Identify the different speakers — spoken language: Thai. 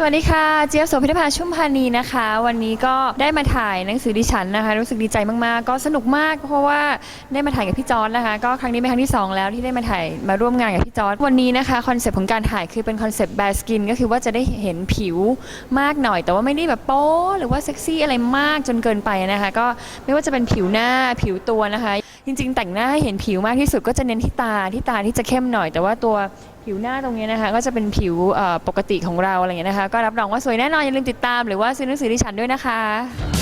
Speaker 1: สวัสดีค่ะ เจี๊ยบโสภิธภาชุ่มพานีนะคะ วันนี้ก็ได้มาถ่ายหนังสือดิฉันนะคะ รู้สึกดีใจมาก ๆ ก็สนุกมาก เพราะว่าได้มาถ่ายกับพี่จอร์ดนะคะ ก็ครั้งนี้เป็นครั้งที่สองแล้วที่ได้มาถ่ายมาร่วมงานกับพี่จอร์ดวันนี้นะคะคอนเซปต์ของการถ่ายคือเป็นคอนเซปต์แบสกินก็คือว่าจะได้เห็นผิวมากหน่อย แต่ว่าไม่ได้แบบโป๊หรือว่าเซ็กซี่อะไรมากจนเกินไปนะคะ ก็ไม่ว่าจะเป็นผิวหน้าผิวตัวนะคะ จริง ๆ แต่งหน้าให้เห็นผิวมากที่สุดก็จะเน้นที่ตาที่ตาที่จะเข้มหน่อย แต่ว่าตัว ผิวหน้าตรงนี้นะคะ ก็จะเป็นผิวเอ่อปกติของเราอะไรอย่างเงี้ยนะคะ ก็รับรองว่าสวยแน่นอนอย่าลืมติดตามหรือว่าซื้อหนังสือดิฉันด้วยนะคะ